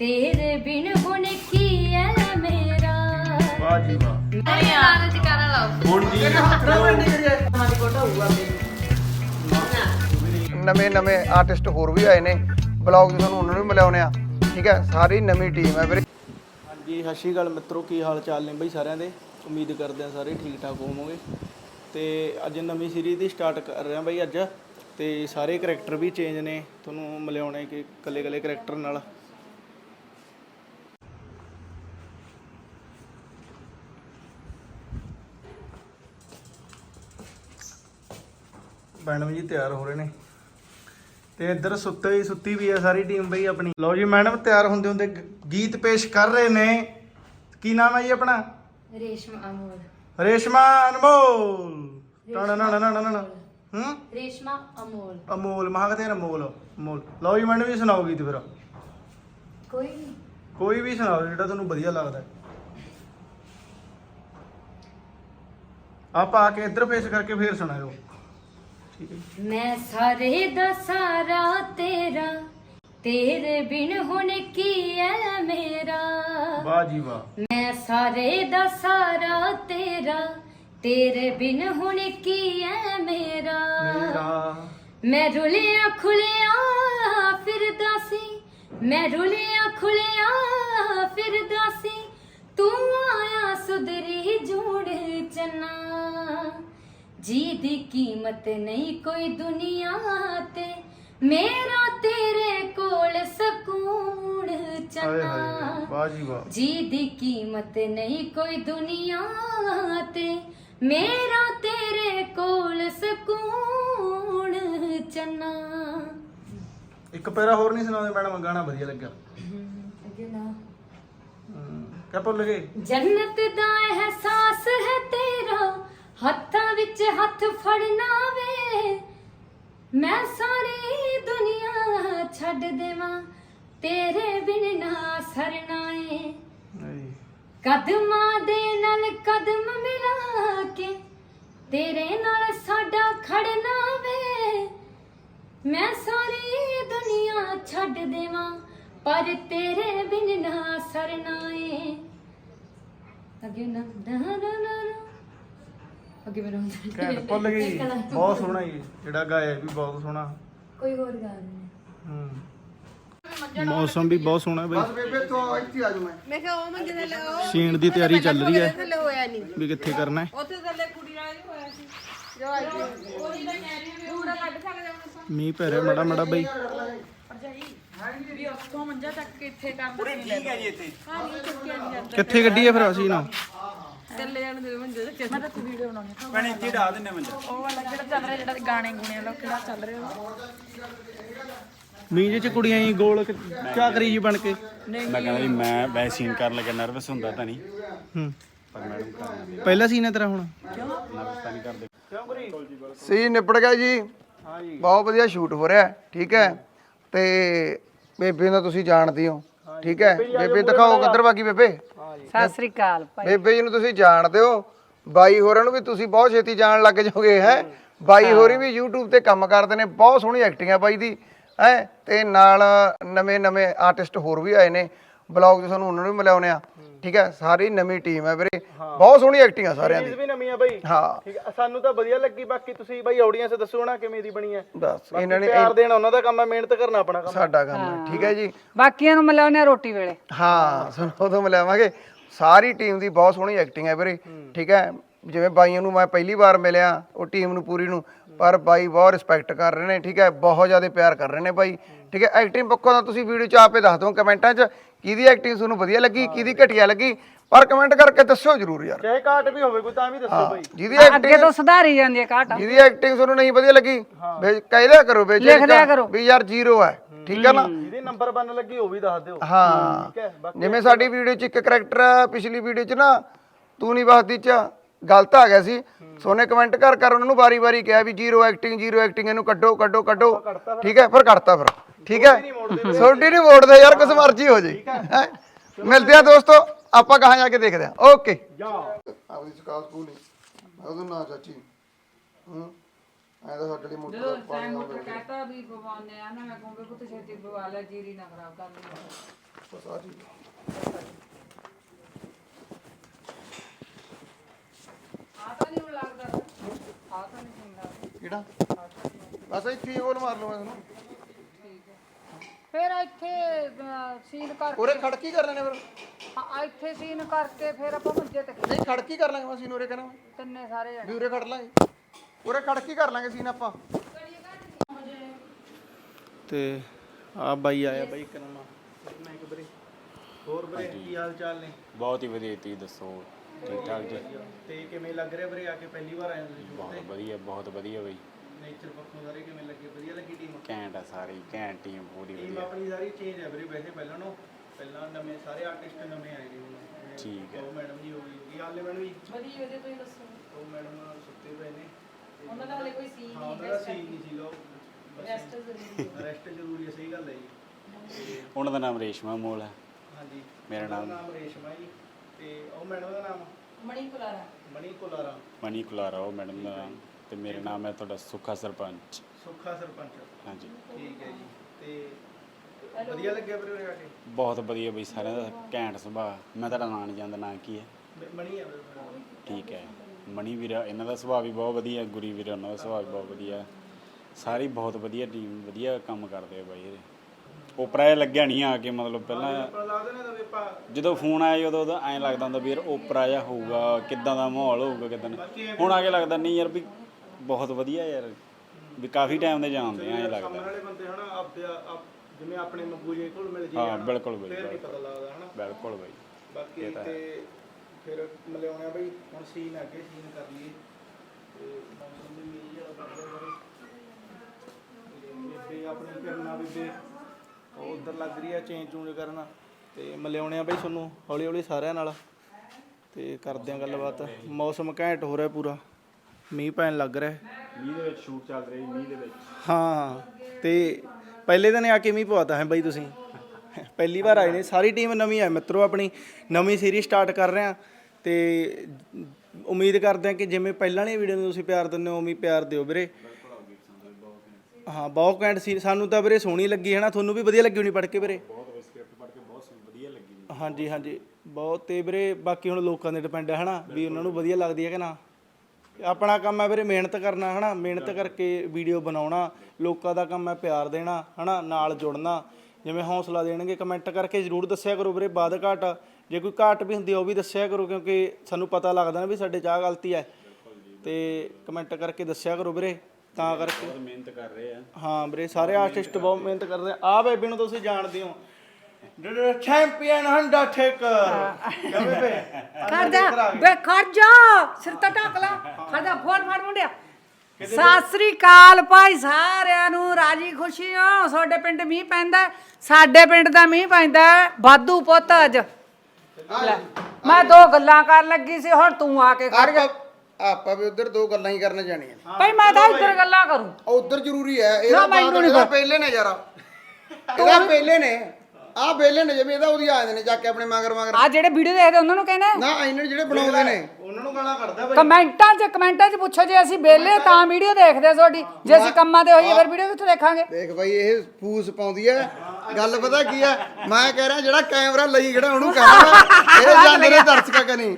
ਤੇਰੇ ਬਿਨ ਹੁਣ ਕੀ ਹੈ ਮੇਰਾ? ਵਾਹ ਜੀ ਵਾਹ ਨਹੀਂ ਲਾਲਚ ਕਰ ਲਓ। ਹੁਣ ਜੀ। ਨਵੇਂ ਨਵੇਂ ਆਰਟਿਸਟ ਹੋਰ ਵੀ ਆਏ ਨੇ। ਬਲੌਗ ਤੁਹਾਨੂੰ ਉਹਨਾਂ ਨੂੰ ਵੀ ਮਿਲਾਉਣੇ ਆ। ਠੀਕ ਹੈ ਸਾਰੀ ਨਵੀਂ ਟੀਮ ਹੈ ਵੀਰੇ। ਹਾਂਜੀ ਸਤਿ ਸ਼੍ਰੀ ਅਕਾਲ ਮਿੱਤਰੋ ਕੀ ਹਾਲ ਚਾਲ ਨੇ ਬਈ ਸਾਰਿਆਂ ਦੇ? ਉਮੀਦ ਕਰਦੇ ਆ ਸਾਰੇ ਠੀਕ ਠਾਕ ਹੋਵੋਗੇ। ਤੇ ਅੱਜ ਨਵੀਂ ਸੀਰੀਜ਼ ਦੀ ਸਟਾਰਟ ਕਰ ਰਹੇ ਆ ਬਈ ਅੱਜ। ਤੇ ਸਾਰੇ ਕਰੈਕਟਰ ਵੀ ਚੇਂਜ ਨੇ। ਤੁਹਾਨੂੰ ਮਿਲਾਉਣੇ ਕਿ ਕੱਲੇ ਕੱਲੇ ਕਰੈਕਟਰ ਨਾਲ। ਮੈਡਮ ਜੀ ਤਿਆਰ ਹੋ ਰਹੇ ਨੇ। ਤੇ ਇੱਧਰ ਸੁੱਤੇ ਹੀ ਸੁੱਤੀ ਵੀ ਹੈ ਸਾਰੀ ਟੀਮ ਬਈ ਆਪਣੀ। ਲਓ ਜੀ ਮੈਡਮ ਤਿਆਰ ਹੁੰਦੇ ਹੁੰਦੇ ਗੀਤ ਪੇਸ਼ ਕਰ ਰਹੇ ਨੇ। ਕੀ ਨਾਮ ਹੈ ਜੀ ਆਪਣਾ? ਰੇਸ਼ਮ ਅਮੋਲ ਰੇਸ਼ਮਾ ਅਨਮੋਲ। ਨਾ ਨਾ ਨਾ ਨਾ ਨਾ ਹੂੰ? ਰੇਸ਼ਮਾ ਅਮੋਲ। ਅਮੋਲ ਮਹਾਂ ਤੇ ਅਮੋਲ ਅਮੋਲ। ਲਓ ਜੀ ਮੈਡਮ ਜੀ ਸੁਣਾਓ ਗੀਤ ਫਿਰ। ਕੋਈ ਨਹੀਂ ਕੋਈ ਵੀ ਸੁਣਾਓ ਜਿਹੜਾ ਤੁਹਾਨੂੰ ਵਧੀਆ ਲੱਗਦਾ। ਆਪ ਆ ਕੇ ਇੱਧਰ ਪੇਸ਼ ਕਰਕੇ ਫੇਰ ਸੁਣਾਇਓ। ਮੈਂ ਸਾਰੇ ਦਾ ਸਾਰਾ ਤੇਰਾ ਤੇਰੇ ਬਿਨ ਹੁਣ ਕੀ ਹੈ ਮੇਰਾ? ਵਾਹ ਜੀ ਵਾਹ। ਮੈਂ ਸਾਰੇ ਦਾ ਸਾਰਾ ਤੇਰਾ ਤੇਰੇ ਬਿਨ ਹੁਣ ਕੀ ਮੇਰਾ? ਮੇਰਾ। ਮੈਂ ਰੁਲਿਆ ਖੁਲਿਆ ਫਿਰਦਾ ਸੀ। ਮੈਂ ਰੁਲਿਆ ਖੁਲਿਆ ਫਿਰਦਾ ਸੀ। ਤੂੰ ਆਇਆ ਸੁਧਰੀ ਜੂੜ ਚੰਨਾ। ਜੀ ਦੀ ਕੀਮਤ ਨਹੀਂ ਕੋਈ ਦੁਨੀਆ ਤੇ। ਮੇਰਾ ਤੇਰੇ ਕੋਲ ਸਕੂਨ ਚੰਨਾ ਵਾਹ ਜੀ ਵਾਹ। ਜੀ ਦੀ ਕੀਮਤ ਨਹੀਂ ਕੋਈ ਦੁਨੀਆ ਤੇ। ਮੇਰਾ ਤੇਰੇ ਕੋਲ ਸਕੂਨ ਚੰਨਾ ਇੱਕ ਪੈਰਾ ਹੋਰ ਨਹੀਂ ਸੁਣਾਉਂਦੇ ਮੈਡਮ ਗਾਣਾ ਵਧੀਆ ਲੱਗਿਆ। ਅੱਗੇ ਨਾ ਕਿਆ ਭੁੱਲ ਗਏ? ਜੰਨਤ ਦਾ ਅਹਿਸਾਸ ਹੈ ਤੇਰਾ। ਹੱਥਾਂ ਵਿੱਚ ਹੱਥ ਫੜਨਾ ਵੇ ਮੈਂ ਸਾਰੀ ਦੁਨੀਆ ਛੱਡ ਦੇਵਾਂ। ਤੇਰੇ ਬਿਨ ਨਾ ਸਰਨਾ ਏ। ਕਦਮਾਂ ਦੇ ਨਾਲ ਕਦਮ ਮਿਲਾ ਕੇ ਤੇਰੇ ਨਾਲ ਸਾਡਾ ਖੜਨਾ ਵੇ ਮੈਂ ਸਾਰੀ ਦੁਨੀਆ ਛੱਡ ਦੇਵਾਂ ਪਰ ਤੇਰੇ ਬਿਨ ਨਾ ਸਰਨਾ ਏ। ਅੱਗੇ ਨਾ ਨਾ ਨਾ। ਅੱਗੇ ਮੇਰਾ ਘੈਂਟ ਭੁੱਲ ਗਈ। ਬਹੁਤ ਸੋਹਣਾ ਜੀ। ਜਿਹੜਾ ਗਾਇਆ ਵੀ ਬਹੁਤ ਸੋਹਣਾ। ਕੋਈ ਹੋਰ ਗੱਲ ਨਹੀਂ ਹੂੰ। ਮੌਸਮ ਵੀ ਬਹੁਤ ਸੋਹਣਾ ਬਈ। ਬੇਬੇ ਤੋਂ ਇੱਥੇ ਆ ਜਾਊ ਮੈਂ। ਮੈਂ ਕਿਹਾ ਉਹ ਮੰਗੇ ਥੱਲੇ ਉਹ ਸੀਨ ਦੀ ਤਿਆਰੀ ਚੱਲ ਰਹੀ ਹੈ। ਥੱਲੇ ਹੋਇਆ ਨਹੀਂ ਵੀ ਕਿੱਥੇ ਕਰਨਾ ਹੈ। ਉੱਥੇ ਥੱਲੇ ਕੁੜੀ ਨਾਲ ਨਹੀਂ ਹੋਇਆ ਸੀ। ਜੋ ਅੱਜ ਉਹਦੀ ਤਾਂ ਕਹਿ ਰਹੀ ਵੀ ਪੂਰਾ ਕੱਢ ਸਕਦੇ ਹਾਂ ਮੀਂਹ ਪੈ ਰਿਹਾ ਮੜਾ ਮੜਾ ਬਈ। ਵੀ ਉੱਥੋਂ ਮੰਜਾ ਤੱਕ ਕਿੱਥੇ ਕੰਮ ਪੂਰੇ ਠੀਕ ਹੈ ਜੀ ਇੱਥੇ। ਹਾਂ ਨਹੀਂ ਚੁੱਕਿਆ ਨਹੀਂ ਜਾਂਦਾ। ਕਿੱਥੇ ਗੱਡੀ ਹੈ ਫਿਰ ਅਸੀਂ ਨਾ? ਦੇ ਮੰਜੇ ਤੇ ਮੈਂ ਤਾਂ ਵੀਡੀਓ ਬਣਾਉਣੀ ਹੈ। ਭੈਣੇ ਇੱਥੇ ਡਾ ਦਿੰਨੇ ਮੰਜਾ। ਉਹ ਵਾਲਾ ਜਿਹੜਾ ਚੱਲ ਰਿਹਾ ਜਿਹੜਾ ਗਾਣੇ ਗੁਣੇ ਵਾਲਾ ਉਹ ਕਿਹੜਾ ਚੱਲ ਰਿਹਾ ਉਹ? ਮੀਂਹ ਚ ਕੁੜੀਆਂ ਹੀ ਗੋਲ ਕਿ- ਕਿਆ ਕਰੀ ਜੀ ਬਣ ਕੇ? ਮੈਂ ਕਹਿੰਦਾ ਜੀ ਮੈਂ ਵੈਸੇ ਸੀਨ ਕਰਨ ਲੱਗਾ ਨਰਵਸ ਹੁੰਦਾ ਤਾਂ ਨਹੀਂ। ਹੂੰ। ਪਰ ਮੈਡਮ ਕਰਨ ਪਹਿਲਾ ਸੀਨ ਹੈ ਤੇਰਾ ਹੁਣ? ਨਰਵਸ ਤਾਂ ਨਹੀਂ ਕਰਦੇ। ਸੀ ਨਿਪੜ ਗਿਆ ਜੀ। ਹਾਂ ਜੀ ਬਹੁਤ ਵਧੀਆ ਸ਼ੂਟ ਹੋ ਰਿਹਾ ਹੈ, ਠੀਕ ਹੈ? ਤੇ ਬੇਬੇ ਨੂੰ ਤੁਸੀਂ ਜਾਣਦੇ ਹੋ ਠੀਕ ਹੈ? ਬੇਬੇ ਦਿਖਾਓ ਕਿੱਧਰ ਬਾਕੀ ਬੇਬੇ। ਸਤਿ ਸ੍ਰੀ ਅਕਾਲ ਬੇਬੇ ਜੀ ਨੂੰ ਤੁਸੀਂ ਜਾਣਦੇ ਹੋ ਬਾਈ ਹੋਰਾਂ ਨੂੰ ਵੀ ਤੁਸੀਂ ਬਹੁਤ ਛੇਤੀ ਜਾਣ ਲੱਗ ਜਾਓਗੇ ਹੈ? ਬਾਈ ਹੋਰੀ ਵੀ YouTube ਤੇ ਕੰਮ ਕਰਦੇ ਨੇ ਬਹੁਤ ਸੋਹਣੀ ਐਕਟਿੰਗ ਹੈ ਬਾਈ ਦੀ ਹੈ? ਤੇ ਨਾਲ ਨਵੇਂ ਨਵੇਂ ਆਰਟਿਸਟ ਹੋਰ ਵੀ ਆਏ ਨੇ। ਬਲੌਗ 'ਚ ਤੁਹਾਨੂੰ ਉਹਨਾਂ ਨੂੰ ਵੀ ਮਿਲਾਉਣੇ ਆ। ਠੀਕ ਹੈ ਸਾਰੀ ਨਵੀਂ ਟੀਮ ਹੈ ਵੀਰੇ। ਬਹੁਤ ਸੋਹਣੀ ਐਕਟਿੰਗ ਆ ਸਾਰਿਆਂ ਚੀਜ਼ ਦੀ। ਵੀ ਨਵੀਂ ਆ ਬਈ। ਹਾਂ। ਠੀਕ ਹੈ ਸਾਨੂੰ ਤਾਂ ਵਧੀਆ ਲੱਗੀ ਬਾਕੀ ਤੁਸੀਂ ਬਈ ਆਡੀਅנס ਦੱਸੋ ਨਾ ਕਿਵੇਂ ਦੀ ਬਣੀ ਹੈ। ਬਸ ਇਹਨਾਂ ਨੇ ਪਿਆਰ ਦੇਣਾ ਉਹਨਾਂ ਦਾ ਕੰਮ ਹੈ ਮਿਹਨਤ ਕਰਨਾ ਆਪਣਾ ਕੰਮ ਸਾਡਾ ਕੰਮ ਹੈ ਠੀਕ ਹੈ ਜੀ। ਬਾਕੀਆਂ ਨੂੰ ਮਿਲਾਉਣੇ ਰੋਟੀ ਵੇਲੇ। ਹਾਂ ਸੁਣੋ ਉਦੋਂ ਮਿਲਾਵਾਂਗੇ। ਸਾਰੀ ਟੀਮ ਦੀ ਬਹੁਤ ਸੋਹਣੀ ਐਕਟਿੰਗ ਹੈ ਵੀਰੇ। ਠੀਕ ਹੈ ਜਿਵੇਂ ਬਾਈਆਂ ਨੂੰ ਮੈਂ ਪਹਿਲੀ ਵਾਰ ਮਿਲਿਆ ਉਹ ਟੀਮ ਨੂੰ ਪੂਰੀ ਨੂੰ ਪਰ ਬਾਈ ਬਹੁਤ ਰਿਸਪੈਕਟ ਕਰ ਰਹੇ ਨੇ ਠੀਕ ਹੈ? ਬਹੁਤ ਜ਼ਿਆਦਾ ਪਿਆਰ ਕਰ ਰਹੇ ਨੇ ਬਾਈ ਠੀਕ ਹੈ? ਐਕਟਿੰਗ ਪੱਖੋਂ ਤਾਂ ਤੁਸੀਂ ਵੀਡੀਓ ਚ ਆਪੇ ਦੱਸ ਦਿਓ ਕਮੈਂਟਾਂ 'ਚ ਕਿਹਦੀ ਐਕਟਿੰਗ ਤੁਹਾਨੂੰ ਵਧੀਆ ਲੱਗੀ ਕਿਹਦੀ ਘਟੀਆ ਲੱਗੀ ਪਰ ਕਮੈਂਟ ਕਰਕੇ ਦੱਸਿਓ ਜਰੂਰ ਯਾਰ। ਚਾਹੇ ਘਾਟ ਵੀ ਹੋਵੇ ਕੋਈ ਤਾਂ ਵੀ ਦੱਸੋ ਬਈ। ਜਿਹਦੀ ਅੱਗੇ ਐਕਟਿੰਗ ਤੋਂ ਸੁਧਾਰੀ ਜਾਂਦੀ ਹੈ ਘਾਟ। ਜਿਹਦੀ ਐਕਟਿੰਗ ਤੁਹਾਨੂੰ ਨਹੀਂ ਵਧੀਆ ਲੱਗੀ ਵੇ ਕਹਿ ਦਿਆ ਕਰੋ ਵੇ ਲਿਖ ਦਿਆ ਕਰੋ। ਵੀ ਯਾਰ ਜ਼ੀਰੋ ਹੈ ਠੀਕ ਹੈ ਨਾ? ਜਿਹਦੀ ਨੰਬਰ ਬਣ ਲੱਗੀ ਉਹ ਵੀ ਦੱਸ ਦਿਓ। ਹਾਂ। ਠੀਕ ਹੈ ਬਾਕੀ ਜਿਵੇਂ ਸਾਡੀ ਵੀਡੀਓ 'ਚ ਇੱਕ ਕਰੈਕਟਰ ਪਿਛਲੀ ਵੀਡੀਓ 'ਚ ਨਾ ਤੂੰ ਨਹੀਂ ਵਸਦੀ 'ਚ। ਗਲਤ ਆ ਗਿਆ ਸੀ। ਸੋਨੇ ਕਮੈਂਟ ਕਰ ਕਰ ਉਹਨਾਂ ਨੂੰ ਵਾਰੀ-ਵਾਰੀ ਕਿਹਾ ਵੀ ਜ਼ੀਰੋ ਐਕਟਿੰਗ ਜ਼ੀਰੋ ਐਕਟਿੰਗ ਇਹਨੂੰ ਕੱਢੋ ਕੱਢੋ ਕੱਢੋ। ਠੀਕ ਹੈ ਫਿਰ ਕੱਢਤਾ ਫਿਰ। ਠੀਕ ਹੈ? ਛੋਟੀ ਨਹੀਂ ਮੋੜਦੇ ਯਾਰ ਕੁਛ ਮਰਜ਼ੀ ਹੋ ਜੇ। ਹੈਂ? ਮਿਲਦੇ ਆ ਦੋਸਤੋ ਆਪਾਂ ਕਹਾਂ ਜਾ ਕੇ ਦੇਖਦੇ ਆ ਓਕੇ ਆਪਦੀ ਸਕਾਲ ਸਕੂਲ ਨਹੀਂ। ਉਹਦਾ ਨਾਂ ਚਾਚੀ। ਹੂੰ। ਐਂ ਤਾਂ ਸਾਡੇ ਲਈ ਮੋਟਰ ਜਦੋਂ ਦਾ ਪਾਣੀ ਟਾਈਮ ਆਉਂਦਾ ਮੋਟਰ ਕਹਤਾ ਵੀ ਪਵਾਉਂਦੇ ਆ ਨਾ ਮੈਂ ਕਹੂੰਗੀ ਪੁੱਤ ਛੇਤੀ ਪਵਾ ਲੈ ਜੀਰੀ ਨਾ ਖਰਾਬ ਕਰ ਲਈ। ਬਸ ਆ ਚੀਜ਼ ਆ ਤਾਂ ਨਹੀਂ ਹੁਣ ਲੱਗਦਾ ਆ ਤਾਂ ਨਹੀਂ ਹੁੰਦਾ ਕਿਹੜਾ ਬਸ ਇੱਥੇ ਹੀ ਗੋਲ ਮਾਰ ਲਵਾਂ ਇਹਨੂੰ ਫਿਰ ਇੱਥੇ ਅਹ, ਸੀਨ ਕਰ ਉਰੇ ਖੜਕੀ ਕਰ ਲੈਣੇ ਫਿਰ। ਹਾਂ, ਇੱਥੇ ਸੀਨ ਕਰਕੇ ਫਿਰ ਆਪਾਂ ਮੰਜੇ ਤੇ ਨਹੀਂ ਖੜਕੀ ਕਰ ਲਾਂਗੇ ਮਸੀਂ ਉਰੇ ਕਹਿੰਦਾ ਤਿੰਨੇ ਸਾਰੇ ਜਣੇ। ਵੀ ਉਰੇ ਖੜ ਲਾਂਗੇ। ਉਰੇ ਖੜਕੀ ਕਰ ਲਾਂਗੇ ਸੀਨ ਆਪਾਂ। ਤੇ ਆ ਬਾਈ ਆਇਆ ਬਾਈ ਕਰਮਾ ਮੈਂ ਇੱਕ ਵੀਰੇ ਹੋਰ ਵੀਰੇ ਕੀ ਹਾਲ ਚਾਲ ਨੇ? ਬਹੁਤ ਹੀ ਵਧੀਆ ਤੁਸੀਂ ਦੱਸੋ। ਠੀਕ ਠਾਕ ਜੀ। ਤੇ ਕਿਵੇਂ ਲੱਗ ਰਿਹਾ ਵੀਰੇ ਆ ਕੇ ਪਹਿਲੀ ਵਾਰ ਆਏ ਤੁਸੀਂ ਸ਼ੂਟ ਤੇ ਬਹੁਤ ਵਧੀਆ ਬਹੁਤ ਵਧੀਆ ਬਈ। ਨੇਚਰ ਪੱਖੋਂ ਸਾਰੇ ਕਿਵੇਂ ਲੱਗੇ? ਵਧੀਆ ਲੱਗੀ ਟੀਮ ਘੈਂਟ ਆ ਸਾਰੀ ਘੈਂਟ ਟੀਮ ਪੂਰੀ ਟੀਮ ਵਧੀਆ। ਆਪਣੀ ਸਾਰੀ ਚੇਂਜ ਹੈ ਵੀਰੇ ਵੈਸੇ ਪਹਿਲਾਂ ਨੂੰ ਪਹਿਲਾਂ ਨਵੇਂ ਸਾਰੇ ਆਰਟਿਸਟ ਨਵੇਂ ਆਏ ਨੇ ਹੁਣ। ਜਿਵੇਂ ਠੀਕ ਹੈ। ਉਹ ਮੈਡਮ ਜੀ ਹੋ ਗਈ ਕੀ ਹਾਲ ਨੇ ਮੈਡਮ ਜੀ? ਵਧੀਆ ਵਧੀਆ ਤੁਸੀਂ ਦੱਸੋ? ਉਹ ਮੈਡਮ ਸੁੱਤੇ ਪਏ ਨੇ। ਤੇ ਉਹਨਾਂ ਦਾ ਹਲੇ ਕੋਈ ਸੀਨ ਹਾਂ ਉਹਨਾਂ ਦਾ ਸੀਨ ਨਹੀਂ ਸੀ ਲੋ ਰੈਸਟ ਜ਼ਰੂਰੀ ਰੈਸਟ ਜ਼ਰੂਰੀ ਹੈ ਸਹੀ ਗੱਲ ਹੈ ਜੀ। ਤੇ ਉਹਨਾਂ ਦਾ ਨਾਮ ਰੇਸ਼ਮਾ ਮੋਲ ਹੈ। ਹਾਂਜੀ। ਮੇਰਾ ਉਹਦਾ ਨਾਮ- ਨਾਮ ਰੇਸ਼ਮਾ ਜੀ। ਤੇ ਉਹ ਮੈਡਮ ਦਾ ਨਾਮ? ਮਣੀ ਕੁਲਾਰਾ। ਮਣੀ ਕੋਲਾਰਾ। ਮਨੀ ਕੁਲਾਰਾ ਉਹ ਮੈਡਮ ਦਾ ਨਾਮ। ਤੇ ਮੇਰਾ ਨਾਮ ਹੈ ਤੁਹਾਡਾ ਸੁੱਖਾ ਸਰਪੰਚ। ਸੁੱਖਾ ਸਰਪੰਚ। ਹਾਂਜੀ। ਠੀਕ ਹੈ ਜੀ। ਤੇ ਵਧੀਆ ਲੱਗਿਆ ਵੀਰੇ ਉਰੇ ਆ ਕੇ? ਬਹੁਤ ਵਧੀਆ ਬਈ ਸਾਰਿਆਂ ਦਾ ਘੈਂਟ ਸੁਭਾਅ। ਮੈਂ ਤੁਹਾਡਾ ਨਾਂ ਨਹੀਂ ਜਾਣਦਾ ਨਾਂ ਕੀ ਹੈ? ਮ- ਮਣੀ ਹੈ ਵੀਰੇ ਨਾਮ। ਠੀਕ ਹੈ। ਮਣੀ ਵੀਰਾ ਇਹਨਾਂ ਦਾ ਸੁਭਾਅ ਵੀ ਬਹੁਤ ਵਧੀਆ ਗੁਰੀ ਵੀਰਾ ਉਹਨਾਂ ਦਾ ਸੁਭਾਅ ਵੀ ਬਹੁਤ ਵਧੀਆ। ਸਾਰੀ ਬਹੁਤ ਵਧੀਆ ਟੀਮ ਵਧੀਆ ਕੰਮ ਕਰਦੇ ਆ ਬਾਈ ਇਹ। ਓਪਰਾ ਇਹ ਲੱਗਿਆ ਨਹੀਂ ਆ ਕੇ ਮਤਲਬ ਪਹਿਲਾਂ ਵੀ ਜਦੋਂ ਫੋਨ ਆਇਆ ਉਦੋਂ ਤਾਂ ਐਂ ਲੱਗਦਾ ਹੁੰਦਾ ਵੀ ਯਾਰ ਓਪਰਾ ਜਿਹਾ ਹੋਊਗਾ ਕਿੱਦਾਂ ਦਾ ਮਾਹੌਲ ਹੋਊਗਾ ਕਿੱਦਾਂ ਦਾ। ਹੁਣ ਆ ਕੇ ਲੱਗਦਾ ਨਹੀਂ ਯਾਰ ਵੀ ਬਹੁਤ ਵਧੀਆ ਯਾਰ ਵੀ ਕਾਫੀ ਟਾਈਮ ਦੇ ਜਾਣਦੇ ਆ ਐਂ ਲੱਗਦਾ। ਵਾਲੇ ਬੰਦੇ ਹਨਾ ਆਪਦੇ ਆਪ ਜਿਵੇਂ ਆਪਣੇ ਮੰਗੂ ਜੇ ਕੋਲ ਮਿਲ ਜੇ ਹਾਂ, ਬਿਲਕੁਲ ਬਈ, ਫਿਰ ਨਹੀਂ ਪਤਾ ਲੱਗਦਾ ਹਨਾ। ਬਿਲਕੁਲ ਬਾਈ ਬਾਕੀ ਤੇ ਫਿਰ ਮਿਲਿਆਉਣਾ ਬਈ ਹੁਣ ਸੀਨ ਅੱਗੇ ਸੀਨ ਕਰ ਲਈਏ। ਤੇ ਮੌਸਮ ਵੀ ਮੀਂਹ ਜਿਹੜਾ ਬਣ ਰਿਹਾ ਬਾਈ ਬੇਬੇ ਆਪਣੀ ਕਰਨਾ ਬੇਬੇ ਉਹ ਉਧਰ ਲੱਗ ਰਹੀ ਆ ਚੇਂਜ ਚੂੰਜ ਕਰਨਾ। ਤੇ ਮਿਲਿਆਉਣੇ ਆ ਬਈ ਤੁਹਾਨੂੰ ਹੌਲੀ ਹੌਲੀ ਸਾਰਿਆਂ ਨਾਲ। ਤੇ ਕਰਦੇ ਆ ਗੱਲਬਾਤ। ਮੌਸਮ ਘੈਂਟ ਹੋ ਰਿਹਾ ਪੂਰਾ। ਮੀਂਹ ਪੈਣ ਲੱਗ ਰਿਹਾ। ਮੀਂਹ ਦੇ ਵਿੱਚ ਸ਼ੂਟ ਚੱਲ ਰਹੀ ਮੀਂਹ ਦੇ ਵਿੱਚ। ਹਾਂ ਤੇ ਪਹਿਲੇ ਦਿਨ ਆ ਕੇ ਮੀਂਹ ਪਵਾਤਾ ਹੈ ਬਾਈ ਤੁਸੀਂ। ਪਹਿਲੀ ਵਾਰ ਆਏ ਨੇ ਸਾਰੀ ਟੀਮ ਨਵੀਂ ਹੈ ਮਿੱਤਰੋ ਆਪਣੀ ਨਵੀਂ ਸੀਰੀਜ਼ ਸਟਾਰਟ ਕਰ ਰਹੇ ਆ। ਤੇ ਉਮੀਦ ਕਰਦੇ ਆ ਕਿ ਜਿਵੇਂ ਪਹਿਲਾਂ ਵਾਲੀ ਵੀਡੀਓ ਨੂੰ ਤੁਸੀਂ ਪਿਆਰ ਦਿੰਦੇ ਹੋ ਉਵੇਂ ਹੀ ਪਿਆਰ ਦਿਓ ਵੀਰੇ। ਹਾਂ ਬਹੁਤ ਘੈਂਟ ਸੀ। ਸਾਨੂੰ ਤਾਂ ਵੀਰੇ ਸੋਹਣੀ ਲੱਗੀ ਹੈ ਨਾ ਤੁਹਾਨੂੰ ਵੀ ਵਧੀਆ ਲੱਗੀ ਹੋਣੀ ਪੜ੍ਹ ਕੇ ਵੀਰੇ? ਬਹੁਤ ਸਕ੍ਰਿਪਟ ਪੜ੍ਹ ਕੇ ਬਹੁਤ ਵਧੀਆ ਲੱਗੀ ਜੀ ਹਾਂਜੀ ਹਾਂਜੀ। ਬਹੁਤ ਤੇ ਵੀਰੇ ਬਾਕੀ ਹੁਣ ਲੋਕਾਂ ਦੇ ਡਿਪੈਂਡ ਹੈ ਹਨਾ? ਵੀ ਉਹਨਾਂ ਨੂੰ ਵਧੀਆ ਲੱਗਦੀ ਹੈ ਕਿ ਨਾ? ਆਪਣਾ ਕੰਮ ਹੈ ਵੀਰੇ ਮਿਹਨਤ ਕਰਨਾ ਹਨਾ? ਮਿਹਨਤ ਕਰਕੇ ਵੀਡੀਓ ਬਣਾਉਣਾ ਲੋਕਾਂ ਦਾ ਕੰਮ ਹੈ ਪਿਆਰ ਦੇਣਾ ਹਨਾ? ਨਾਲ ਜੁੜਨਾ। ਜਿਵੇਂ ਹੌਸਲਾ ਦੇਣਗੇ ਕਮੈਂਟ ਕਰਕੇ ਜਰੂਰ ਦੱਸਿਆ ਕਰੋ ਵੀਰੇ ਬਾਦ ਘਾਟ। ਜੇ ਕੋਈ ਘਾਟ ਵੀ ਹੁੰਦੀ ਆ ਉਹ ਵੀ ਦੱਸਿਆ ਕਰੋ ਕਿਉਂਕਿ ਸਾਨੂੰ ਪਤਾ ਲੱਗਦਾ ਨਾ ਵੀ ਸਾਡੇ 'ਚ ਆਹ ਗਲਤੀ ਹੈ। ਤੇ ਕਮੈਂਟ ਕਰਕੇ ਦੱਸਿਆ ਕਰੋ ਵੀਰੇ। ਤਾਂ ਕਰਕੇ। ਬਹੁਤ ਮਿਹਨਤ ਕਰ ਰਹੇ ਆ। ਹਾਂ ਵੀਰੇ ਸਾਰੇ ਆਰਟਿਸਟ ਬਹੁਤ ਮਿਹਨਤ ਕਰਦੇ ਆ। ਆਹ ਬੇਬੇ ਨੂੰ ਤੁਸੀਂ ਜਾਣਦੇ ਹੋ। ਜਿਹੜੇ ਚੈਂਪੀਅਨ ਹੰਡਾ ਠੇਕਰ ਕਿਆ ਬੇਬੇ? ਖੜ ਜਾ। ਬੇ ਖੜ ਜਾ। ਸਿਰ ਤਾਂ ਢੱਕ ਲੈ। ਖੜ ਜਾ ਫੋਨ ਫੜ ਮੁੰਡਿਆ। ਸਤਿ ਸ੍ਰੀ ਅਕਾਲ ਭਾਈ ਸਾਰਿਆਂ ਨੂੰ ਰਾਜੀ ਖੁਸ਼ੀ ਹੋ ਤੁਹਾਡੇ ਪਿੰਡ ਮੀਂਹ ਪੈਂਦਾ ਹੈ। ਸਾਡੇ ਪਿੰਡ ਦਾ ਮੀਂਹ ਪੈਂਦਾ ਹੈ। ਵਾਧੂ ਪੁੱਤ ਅੱਜ। ਲੈ, ਮੈਂ ਦੋ ਗੱਲਾਂ ਕਰਨ ਲੱਗੀ ਸੀ। ਹੁਣ ਤੂੰ ਆ ਕੇ ਖੜ ਗਿਆ ਆਪਾਂ ਆਪਾਂ ਵੀ ਉਧਰ ਦੋ ਗੱਲਾਂ ਹੀ ਕਰਨ ਜਾਣੀਆਂ ਭਾਈ ਮੈਂ ਤਾਂ ਇੱਧਰ ਗੱਲਾਂ ਕਰੂੰ। ਉਧਰ ਜ਼ਰੂਰੀ ਹੈ ਇਹਦਾ ਬਾਅਦ ਇਹਦਾ ਪਹਿਲੇ ਨੇ ਯਾਰ। ਇਹਦਾ ਪਹਿਲੇ ਨੇ। ਆਹ ਪਹਿਲੇ ਨੇ ਜਿਵੇਂ ਇਹਦਾ ਉਹਦੀ ਆ ਜਾਂਦੇ ਨੇ ਜਾ ਕੇ ਆਪਣੇ ਮਗਰ ਮਗਰ ਆ ਜਿਹੜੇ ਵੀਡੀਓ ਦੇਖਦੇ ਉਹਨਾਂ ਨੂੰ ਕਹਿੰਦੇ ਨਾ ਇਹਨਾਂ ਨੇ ਜਿਹੜੇ ਬਣਾਉਂਦੇ ਨੇ। ਉਹਨਾਂ ਨੂੰ ਗਾਲਾਂ ਕੱਢਦਾ ਬਾਈ। ਕਮੈਂਟਾਂ 'ਚ ਕਮੈਂਟਾਂ 'ਚ ਪੁੱਛੋ ਜੇ ਅਸੀਂ ਵਿਹਲੇ ਤਾਂ ਵੀਡੀਓ ਦੇਖਦੇ ਆ ਤੁਹਾਡੀ। ਜੇ ਅਸੀਂ ਕੰਮਾਂ ਤੇ ਹੋਈਏ ਫਿਰ ਵੀਡੀਓ ਕਿੱਥੋਂ ਦੇਖਾਂਗੇ? ਦੇਖ ਬਾਈ ਇਹ ਫੂਸ ਪਾਉਂਦੀ ਐ। ਗੱਲ ਪਤਾ ਕੀ ਐ? ਮੈਂ ਕਹਿ ਰਿਹਾ ਜਿਹੜਾ ਕੈਮਰਾ ਲਈ ਖੜਾ ਉਹਨੂੰ ਕਹਿਣਾ ਇਹ ਜਾਂਦੇ ਨੇ ਦਰਸ਼ਕਾਂ ਕਨੀ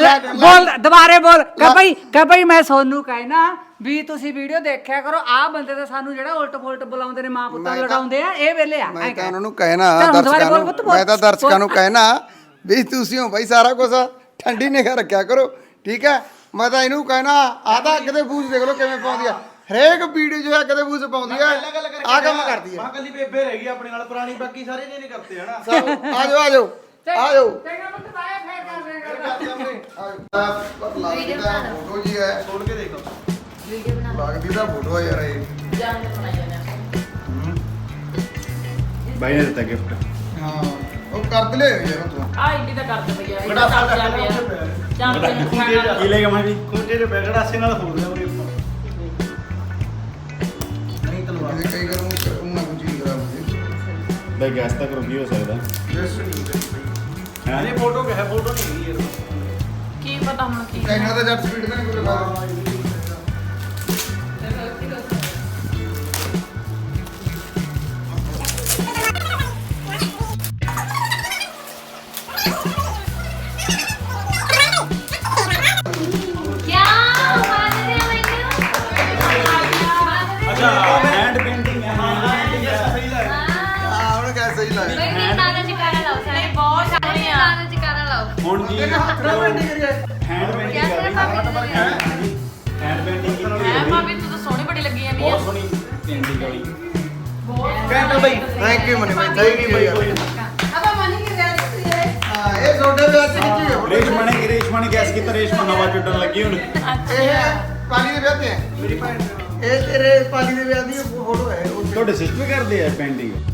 ਲੈ ਬੋਲ ਦੁਬਾਰੇ ਬੋਲ। ਕਹ ਭਈ ਕਹ ਭਈ ਮੈਂ ਸੋਨੂੰ ਕਹਿਣਾ ਵੀ ਤੁਸੀਂ ਵੀਡੀਓ ਦੇਖਿਆ ਕਰੋ। ਆਹ ਬੰਦੇ ਤਾਂ ਸਾਨੂੰ ਜਿਹੜਾ ਉਲਟ ਫੁਲਟ ਬੁਲਾਉਂਦੇ ਨੇ ਮਾਂ ਪੁੱਤਾਂ ਨੂੰ ਲੜਾਉਂਦੇ ਆ ਇਹ ਵੇਲੇ ਆ। ਮੈਂ ਐਂ ਤਾਂ ਕਹਿ। ਉਹਨਾਂ ਨੂੰ ਕਹਿਣਾ ਚੱਲ ਹੁਣ ਦੁਬਾਰਾ ਦਰਸ਼ਕਾਂ ਬੋਲ ਨੂੰ ਬੋਲ। ਮੈਂ ਤਾਂ ਦਰਸ਼ਕਾਂ ਨੂੰ ਕਹਿਣਾ ਵੀ ਤੁਸੀਂ ਹੋ ਬਾਈ ਸਾਰਾ ਕੁਝ ਠੰਡੀ ਨਿਗਾਹ ਰੱਖਿਆ ਕਰੋ ਠੀਕ ਹੈ? ਮੈਂ ਤਾਂ ਇਹਨੂੰ ਕਹਿਣਾ ਆ ਤਾਂ ਕਿਤੇ ਫੂਸ ਦੇਖ ਲਓ ਕਿਵੇਂ ਪਾਉਂਦੀ ਆ। ਹਰੇਕ ਵੀਡੀਓ ਜੋ ਹੈ ਕਿਤੇ ਫੂਸ ਪਾਉਂਦੀ ਆ ਆ ਕੰਮ ਕਰਦੀ ਆ। ਮਾਂ ਕੱਲੀ ਬੇਬੇ ਰਹਿ ਗਈ ਆਪਣੇ ਨਾਲ ਪੁਰਾਣੀ ਬਾਕੀ ਸਾਰੇ ਜੇ ਨਹੀਂ ਕਰਤੇ ਹਨਾ ਸਭ ਆ ਜਾਓ ਆ ਜਾਓ ਆ ਜਾਓ ਚੰਗਾ ਪੁੱਤ ਬਾਏ ਫੇਰ ਕਰਦੇ ਆ ਲੱਗਦਾ ਫੋਟੋ ਜੀ ਹੈ। ਖੋਲ ਕੇ ਦੇਖੋ। ਲੱਗਦੀ ਤਾਂ ਫੋਟੋ ਹੈ ਯਾਰ ਇਹ। ਬਾਈ ਨੇ ਦਿੱਤਾ ਗਿਫਟ। ਹਾਂ। ਉਹ ਕਰ ਲੈ ਯਾਰ ਤੂੰ ਆ ਇੰਡੀ ਦਾ ਕਰਦੇ ਭਈਆ ਇਹ ਬੜਾ ਤਾਂ ਸਾਡਾ ਚੱਲ ਪਿਆ ਪਿਆ। ਚੰਪੀਅਨ ਖਾਣਾ। ਕੀ ਲੈ ਕੇ ਮੈਂ ਜੀ? ਖੁੰਝੇ ਦੇ ਬੈਗੜਾ ਸੇ ਨਾਲ ਹੋ ਰਿਹਾ ਉਹਦੇ ਨਹੀਂ ਤਲਵਾਰ। ਇਹਦੇ ਕਈ ਉਹ ਉਹਨਾਂ ਕੁਝ ਹੀ ਕਰਾ ਮੁਝੇ ਬਾਈ ਗੈਸ ਤੱਕ ਰੁਕੀ ਹੋ ਸਕਦਾ। ਜਸਟ ਨਹੀਂ ਕਰੀ ਹੈਂ? ਇਹ ਫੋਟੋ ਕਿ ਹੈ ਫੋਟੋ ਨਹੀਂ ਹੈਗੀ ਯਾਰ। ਕੀ ਪਤਾ ਹੁਣ ਕੀ ਕਹਿਣਾ ਤਾਂ ਜੱਟ ਸਪੀਡ ਤੇ ਨਹੀਂ ਕੋਈ ਲਗਾ ਅੱਛਾ ਹੈਂਡ ਪੇਂਟਿੰਗ ਹੈ। ਹਾਂ ਇਹ ਸਹੀ ਲੱਗਦਾ ਹਾਂ ਹੁਣ ਕਿਆ ਸਹੀ ਲੱਗਦਾ। ਬਈ ਨਹੀਂ ਤਾਰਾ ਜਕਾਰਾ ਲਾਓ ਸਾਰੇ? ਨਹੀਂ ਬਹੁਤ ਸੋਹਣੀ ਆ ਤਾਰਾ ਜਕਾਰਾ ਲਾਓ? ਹੁਣ ਜੀ ਹੱਥ ਨਾਲ ਪੇਂਟਿੰਗ ਕਰੀਏ। ਹੈਂਡ ਪੇਂਟਿੰਗ ਕਰੀਏ ਹੈਂਡ ਪੇਂਟਿੰਗ ਕੀਤੀ ਹੈ ਭਾਬੀ ਤੂੰ ਤਾਂ ਸੋਹਣੀ ਬੜੀ ਲੱਗੀ ਆ। ਬਹੁਤ ਸੋਹਣੀ ਪੇਂਟਿੰਗ ਵਾਲੀ ਬਹੁਤ ਕੈਂਟ ਬਈ ਥੈਂਕ ਯੂ ਮਨੀ ਬਈ ਥੈਂਕ ਯੂ ਬਈ ਆਪਾਂ ਮਨੀ ਕੀ ਰਹਿ ਦਿੱਤੀ ਹੈ ਇਹ ਤੁਹਾਡੇ ਵਿਆਹ ਚ ਕਿੱਥੇ ਹੋ ਰੇਸ਼ਮਾ ਨੇ ਰੇਸ਼ਮਾ ਨੇ ਗੈਸ ਕੀਤਾ ਰੇਸ਼ਮਾ ਨਵਾਂ ਚੁੱਟਣ ਲੱਗੀ ਹੁਣ। ਅੱਛਾ ਇਹ ਪਾਣੀ ਦੇ ਵਿਆਹ ਤੇ ਹੈ। ਮੇਰੀ ਭੈਣ। ਇਹ ਤੇਰੇ ਪਾਲੀ ਦੇ ਵਿਆਹ ਦੀ ਫੋਟੋ ਹੈ ਉਹ ਤੁਹਾਡੇ ਸਿਸਟਰ ਕਰਦੇ ਆ ਪੇਂਟਿੰਗ